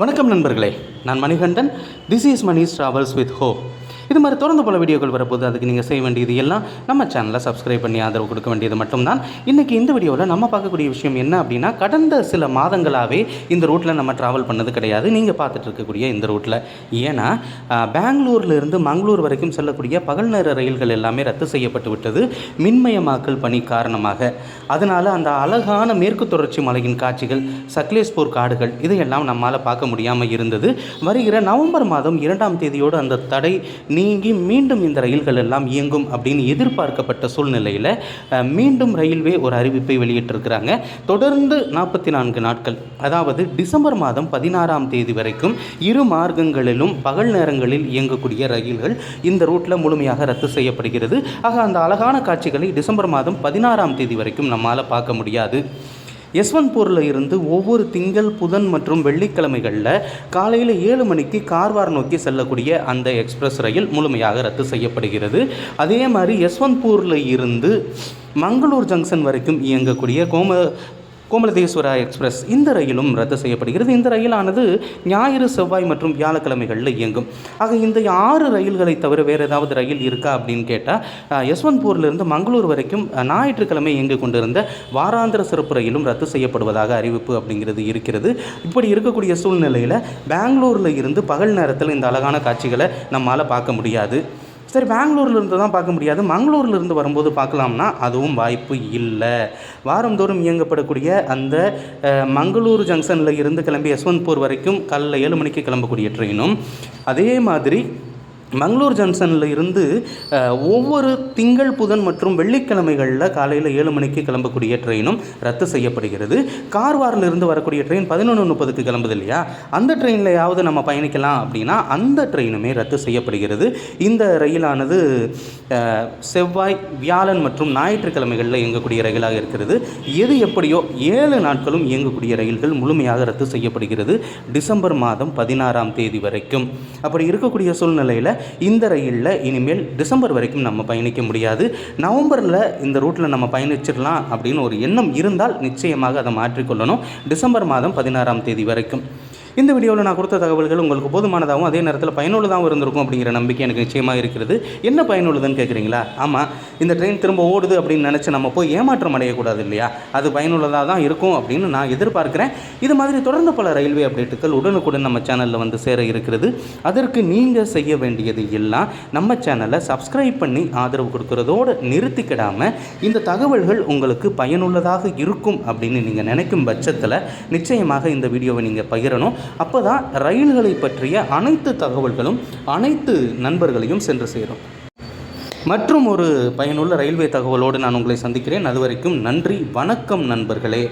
வணக்கம் நண்பர்களே. நான் Manikandan. This is Mani's travels with ஹோ இது மாதிரி தொடர்ந்து பல வீடியோக்கள் வரப்போது அதுக்கு நீங்கள் செய்ய வேண்டியது எல்லாம் நம்ம சேனலை சப்ஸ்கிரைப் பண்ணி ஆதரவு கொடுக்க வேண்டியது மட்டும்தான். இன்றைக்கி இந்த வீடியோவில் நம்ம பார்க்கக்கூடிய விஷயம் என்ன அப்படின்னா கடந்த சில மாதங்களாகவே இந்த ரூட்டில் நம்ம ட்ராவல் பண்ணது கிடையாது. நீங்கள் பார்த்துட்டு இருக்கக்கூடிய இந்த ரூட்டில் ஏன்னா பெங்களூர்லேருந்து மங்களூர் வரைக்கும் செல்லக்கூடிய பகல் நேர ரயில்கள் எல்லாமே ரத்து செய்யப்பட்டு விட்டது. மின்மயமாக்கல் பணி காரணமாக. அதனால் அந்த அழகான மேற்கு தொடர்ச்சி மலையின் காட்சிகள் சக்லேஸ்பூர் காடுகள் இதையெல்லாம் நம்மால் பார்க்க முடியாமல் இருந்தது. வருகிற நவம்பர் மாதம் இரண்டாம் தேதியோடு அந்த தடை நீங்கி மீண்டும் இந்த ரயில்கள் எல்லாம் இயங்கும் அப்படின்னு எதிர்பார்க்கப்பட்ட சூழ்நிலையில் மீண்டும் ரயில்வே ஒரு அறிவிப்பை வெளியிட்டிருக்கிறாங்க. தொடர்ந்து நாற்பத்தி நான்கு நாட்கள் அதாவது டிசம்பர் மாதம் பதினாறாம் தேதி வரைக்கும் இரு மார்க்கங்களிலும் பகல் நேரங்களில் இயங்கக்கூடிய ரயில்கள் இந்த ரூட்டில் முழுமையாக ரத்து செய்யப்படுகிறது. ஆக அந்த அழகான காட்சிகளை டிசம்பர் மாதம் பதினாறாம் தேதி வரைக்கும் நம்மால் பார்க்க முடியாது. யஸ்வந்த்பூரில் இருந்து ஒவ்வொரு திங்கள் புதன் மற்றும் வெள்ளிக்கிழமைகளில் காலையில் ஏழு மணிக்கு கார்வார் நோக்கி செல்லக்கூடிய அந்த எக்ஸ்பிரஸ் ரயில் முழுமையாக ரத்து செய்யப்படுகிறது. அதே மாதிரி யஸ்வந்த்பூரில் இருந்து மங்களூர் ஜங்ஷன் வரைக்கும் இயங்கக்கூடிய கோம கோமலதேஸ்வரா எக்ஸ்பிரஸ் இந்த ரயிலும் ரத்து செய்யப்படுகிறது. இந்த ரயிலானது ஞாயிறு செவ்வாய் மற்றும் வியாழக்கிழமைகளில் இயங்கும். ஆக இந்த ஆறு ரயில்களை தவிர வேறு ஏதாவது ரயில் இருக்கா அப்படின்னு கேட்டால் யஸ்வந்த்பூர்லேருந்து மங்களூர் வரைக்கும் ஞாயிற்றுக்கிழமை இயங்கி கொண்டிருந்த வாராந்திர சிறப்பு ரயிலும் ரத்து செய்யப்படுவதாக அறிவிப்பு அப்படிங்கிறது இருக்கிறது. இப்படி இருக்கக்கூடிய சூழ்நிலையில் பெங்களூரில் இருந்து பகல் நேரத்தில் இந்த அழகான காட்சிகளை நம்மால் பார்க்க முடியாது. சரி பெங்களூர்லேருந்து தான் பார்க்க முடியாது. மங்களூர்லேருந்து வரும்போது பார்க்கலாம்னா அதுவும் வாய்ப்பு இல்லை. வாரந்தோறும் இயங்கப்படக்கூடிய அந்த மங்களூர் ஜங்ஷனில் இருந்து கிளம்பி யஸ்வந்த்பூர் வரைக்கும் காலைல ஏழு மணிக்கு கிளம்பக்கூடிய ட்ரெயினும் அதே மாதிரி மங்களூர் ஜங்ஷனில் இருந்து ஒவ்வொரு திங்கள் புதன் மற்றும் வெள்ளிக்கிழமைகளில் காலையில் ஏழு மணிக்கு கிளம்பக்கூடிய ட்ரெயினும் ரத்து செய்யப்படுகிறது. கார்வாரில் இருந்து வரக்கூடிய ட்ரெயின் பதினொன்று முப்பதுக்கு கிளம்புது இல்லையா? அந்த ட்ரெயின்லையாவது நம்ம பயணிக்கலாம் அப்படின்னா அந்த ட்ரெயினுமே ரத்து செய்யப்படுகிறது. இந்த ரயிலானது செவ்வாய் வியாழன் மற்றும் ஞாயிற்றுக்கிழமைகளில் இயங்கக்கூடிய ரயிலாக இருக்கிறது. எது எப்படியோ ஏழு நாட்களும் இயங்கக்கூடிய ரயில்கள் முழுமையாக ரத்து செய்யப்படுகிறது. டிசம்பர் மாதம் பதினாறாம் தேதி வரைக்கும். அப்படி இருக்கக்கூடிய சூழ்நிலையில் இந்த ரயிலில் இனிமேல் டிசம்பர் வரைக்கும் நம்ம பயணிக்க முடியாது. நவம்பரில் இந்த ரூட்டில் நம்ம பயணிச்சிடலாம் அப்படின்னு ஒரு எண்ணம் இருந்தால் நிச்சயமாக அதை மாற்றிக்கொள்ளணும். டிசம்பர் மாதம் பதினாறாம் தேதி வரைக்கும். இந்த வீடியோவில் நான் கொடுத்த தகவல்கள் உங்களுக்கு போதுமானதாகவும் அதே நேரத்தில் பயனுள்ளதாகவும் இருந்திருக்கும் அப்படிங்கிற நம்பிக்கை எனக்கு நிச்சயமாக இருக்கிறது. என்ன பயனுள்ளதுன்னு கேட்குறீங்களா? ஆமாம் இந்த ட்ரெயின் திரும்ப ஓடுது அப்படின்னு நினச்சி நம்ம போய் ஏமாற்றம் அடையக்கூடாது இல்லையா? அது பயனுள்ளதாக தான் இருக்கும் அப்படின்னு நான் எதிர்பார்க்குறேன். இது மாதிரி தொடர்ந்து பல ரயில்வே அப்டேட்டுகள் உடனுக்குடன் நம்ம சேனலில் வந்து சேர இருக்கிறது. அதற்கு நீங்கள் செய்ய வேண்டியது எல்லாம் நம்ம சேனலை சப்ஸ்கிரைப் பண்ணி ஆதரவு கொடுக்கறதோடு நிறுத்திக்கிடாமல் இந்த தகவல்கள் உங்களுக்கு பயனுள்ளதாக இருக்கும் அப்படின்னு நீங்கள் நினைக்கும் பட்சத்தில் நிச்சயமாக இந்த வீடியோவை நீங்கள் பகிரணும். அப்போ தான் ரயில்களை பற்றிய அனைத்து தகவல்களும் அனைத்து நண்பர்களையும் சென்று சேரும். மற்றும் ஒரு பயனுள்ள ரயில்வே தகவலோடு நான் உங்களை சந்திக்கிறேன். அதுவரைக்கும் நன்றி வணக்கம் நண்பர்களே.